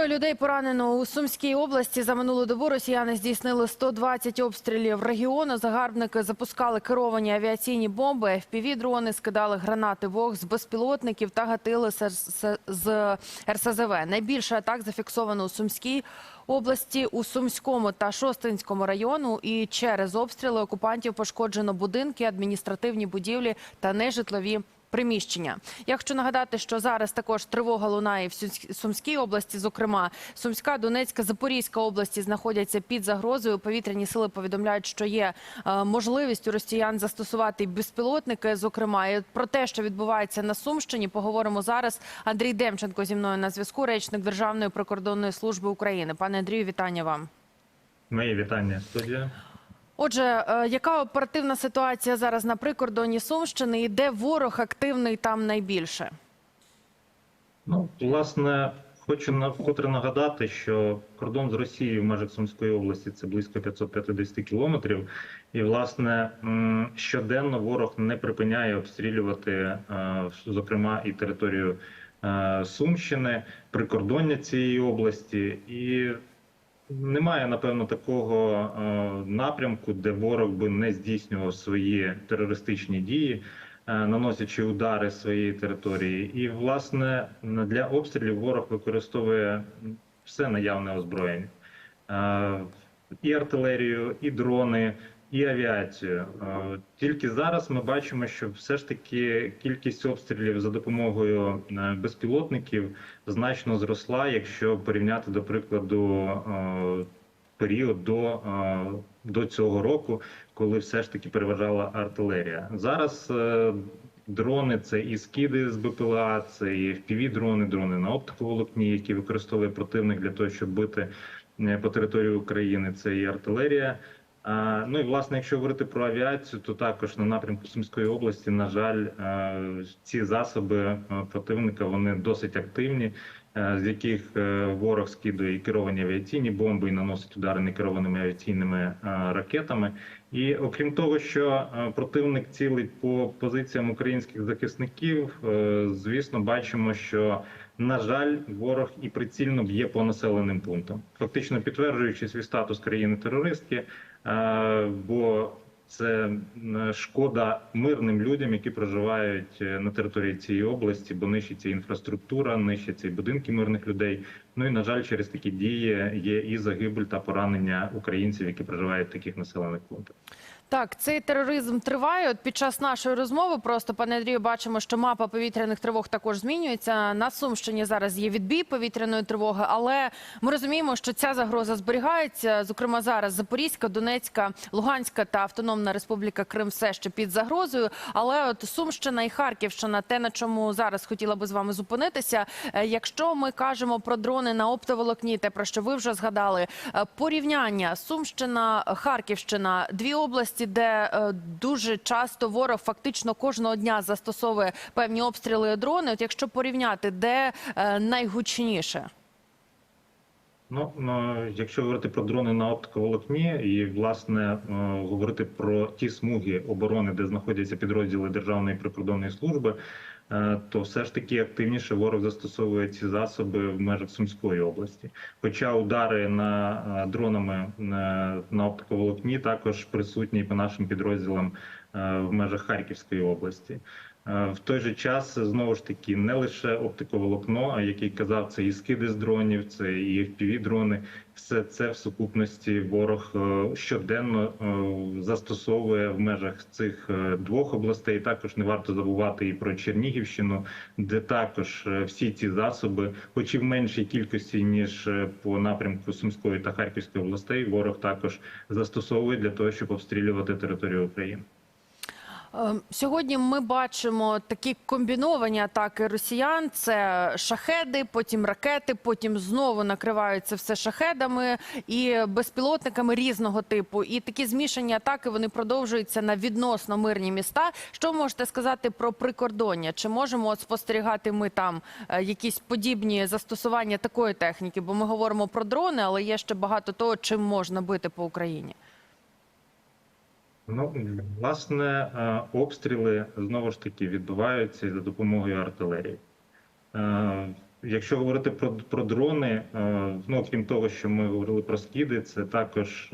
Троє людей поранено у Сумській області. За минулу добу росіяни здійснили 120 обстрілів регіону. Загарбники запускали керовані авіаційні бомби, FPV-дрони, скидали гранати вог з безпілотників та гатили з РСЗВ. Найбільше атак зафіксовано у Сумській області, у Сумському та Шостинському району. І через обстріли окупантів пошкоджено будинки, адміністративні будівлі та нежитлові приміщення. Я хочу нагадати, що зараз також тривога лунає в Сумсь- Сумській області. Зокрема, Сумська, Донецька, Запорізька області знаходяться під загрозою. Повітряні сили повідомляють, що є е, можливість у росіян застосувати безпілотники. Зокрема, і про те, що відбувається на Сумщині, поговоримо зараз. Андрій Демченко зі мною на зв'язку, речник Державної прикордонної служби України. Пане Андрію, вітання вам. Мої вітання, студія. Отже, е, яка оперативна ситуація зараз на прикордоні Сумщини і де ворог активний там найбільше? Ну, власне, хочу вкотре нагадати, що кордон з Росією в межах Сумської області це близько 550 кілометрів. І, власне, щоденно ворог не припиняє обстрілювати, е, зокрема, і територію е, Сумщини, прикордоння цієї області. І немає, напевно, такого е, напрямку, де ворог би не здійснював свої терористичні дії. е, наносячи удари своєї території. І, власне, для обстрілів ворог використовує все наявне озброєння. Е, І артилерію, і дрони, і авіацію. Тільки зараз ми бачимо, що все ж таки кількість обстрілів за допомогою е, безпілотників значно зросла, якщо порівняти, до прикладу, е, період до, е, до цього року, коли все ж таки переважала артилерія. Зараз дрони це і скиди з БПЛА, це і FPV-дрони, дрони на оптиковолокні, які використовує противник для того, щоб бити по території України. Це і артилерія. Ну і власне, якщо говорити про авіацію, то також на напрямку Сумської області, на жаль, е, ці засоби е, противника вони досить активні, е, з яких ворог скидує і керовані авіаційні бомби, і наносить удари некерованими авіаційними ракетами. І окрім того, що противник цілить по позиціям українських захисників, звісно, бачимо, що на жаль, ворог і прицільно б'є по населеним пунктам, фактично підтверджуючи свій статус країни-терористки, е, бо це е, шкода мирним людям, які проживають е, на території цієї області, бо нищиться інфраструктура, нищаться і будинки мирних людей. Ну і на жаль, через такі дії є і загибель та поранення українців, які проживають в таких населених пунктах. Так, цей тероризм триває. От під час нашої розмови просто пане Андрію, бачимо, що мапа повітряних тривог також змінюється. На Сумщині зараз є відбій повітряної тривоги, але ми розуміємо, що ця загроза зберігається. Зокрема, зараз Запорізька, Донецька, Луганська та Автономна Республіка Крим все ще під загрозою. Але от Сумщина і Харківщина, те на чому зараз хотіла би з вами зупинитися. Е, Якщо ми кажемо про дрони на оптоволокні, те про що ви вже згадали, е, порівняння Сумщина, Харківщина, дві області, де е, дуже часто ворог фактично кожного дня застосовує певні обстріли дрони. От якщо порівняти, де е, найгучніше? Ну, ну, якщо говорити про дрони на оптиковолокні і власне е, говорити про ті смуги оборони, де знаходяться підрозділи Державної прикордонної служби, е, то все ж таки активніше ворог застосовує ці засоби в межах Сумської області. Хоча удари на е, дронами е, на оптиковолокні також присутні по нашим підрозділам е, в межах Харківської області. Е, В той же час знову ж таки не лише оптиковолокно, а як я казав, це і скиди з дронів, це і FPV-дрони. Все це в сукупності ворог е, щоденно е, застосовує в межах цих двох областей. Також не варто забувати і про Чернігівщину, де також всі ці засоби, хоч і в меншій кількості ніж по напрямку Сумської та Харківської областей, ворог також застосовує для того, щоб обстрілювати територію України. Е, Сьогодні ми бачимо такі комбіновані атаки росіян: це шахеди, потім ракети, потім знову накриваються все шахедами і безпілотниками різного типу. І такі змішані атаки вони продовжуються на відносно мирні міста. Що можете сказати про прикордоння? Чи можемо спостерігати ми там е, якісь подібні застосування такої техніки? Бо ми говоримо про дрони, але є ще багато того, чим можна бити по Україні. Ну, власне, е, обстріли знову ж таки відбуваються за допомогою артилерії. Е, Якщо говорити про, про дрони, е, ну крім того, що ми говорили про скиди, це також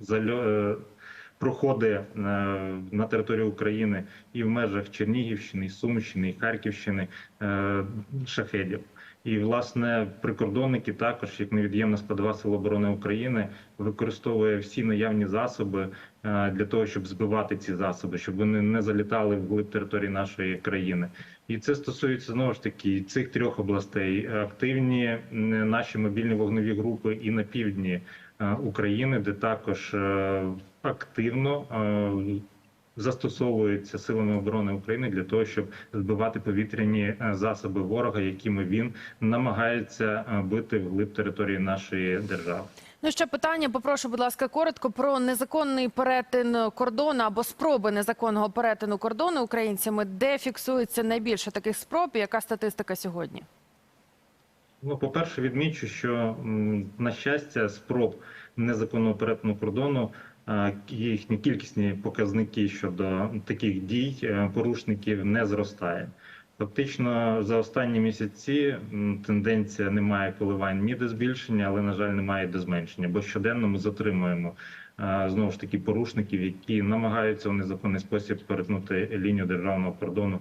зальо, е, проходи е, на території України і в межах Чернігівщини, Сумщини, Харківщини е, шахедів. І власне прикордонники також, як невід'ємна складова Сил оборони України, використовує всі наявні засоби е, для того, щоб збивати ці засоби, щоб вони не залітали в глиб території нашої країни. І це стосується знову ж таки цих трьох областей. Активні наші мобільні вогневі групи і на півдні України, де також активно е, застосовуються силами оборони України для того, щоб збивати повітряні е, засоби ворога, якими він намагається е, бити вглиб території нашої держави. Ну ще питання. Попрошу, будь ласка, коротко про незаконний перетин кордону або спроби незаконного перетину кордону українцями. Де фіксується найбільше таких спроб? І яка статистика сьогодні? Ну, по-перше, відмічу, що на щастя, спроб незаконного перетину кордону їхні кількісні показники щодо таких дій е, порушників не зростає. Фактично, за останні місяці тенденція немає коливань ні до збільшення, але на жаль, немає до зменшення. Бо щоденно ми затримуємо е, знову ж таки порушників, які намагаються в незаконний спосіб перетнути лінію державного кордону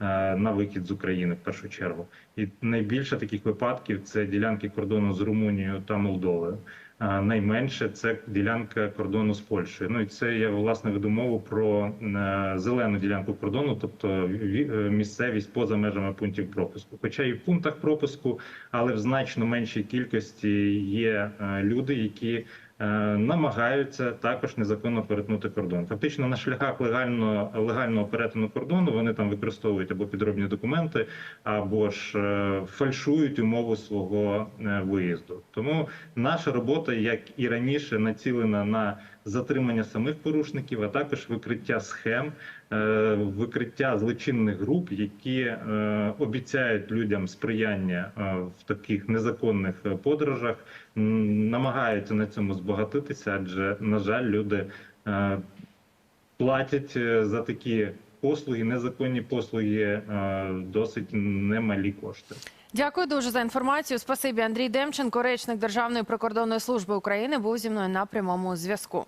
е, на вихід з України в першу чергу. І найбільше таких випадків це ділянки кордону з Румунією та Молдовою. Найменше це ділянка кордону з Польщею. Ну і це я власне веду мову про е, зелену ділянку кордону, тобто е, місцевість поза межами пунктів пропуску. Хоча і в пунктах пропуску, але в значно меншій кількості є е, люди, які намагаються також незаконно перетнути кордон. Фактично на шляхах легального легального перетину кордону вони там використовують або підробні документи, або ж е, фальшують умову свого е, виїзду. Тому наша робота, як і раніше, націлена на затримання самих порушників, а також викриття схем, е, викриття злочинних груп, які е, обіцяють людям сприяння е, в таких незаконних подорожах, намагаються на цьому збагатитися, адже на жаль, люди платять за такі послуги, незаконні послуги, досить немалі кошти. Дякую дуже за інформацію. Спасибі, Андрій Демченко, речник Державної прикордонної служби України, був зі мною на прямому зв'язку.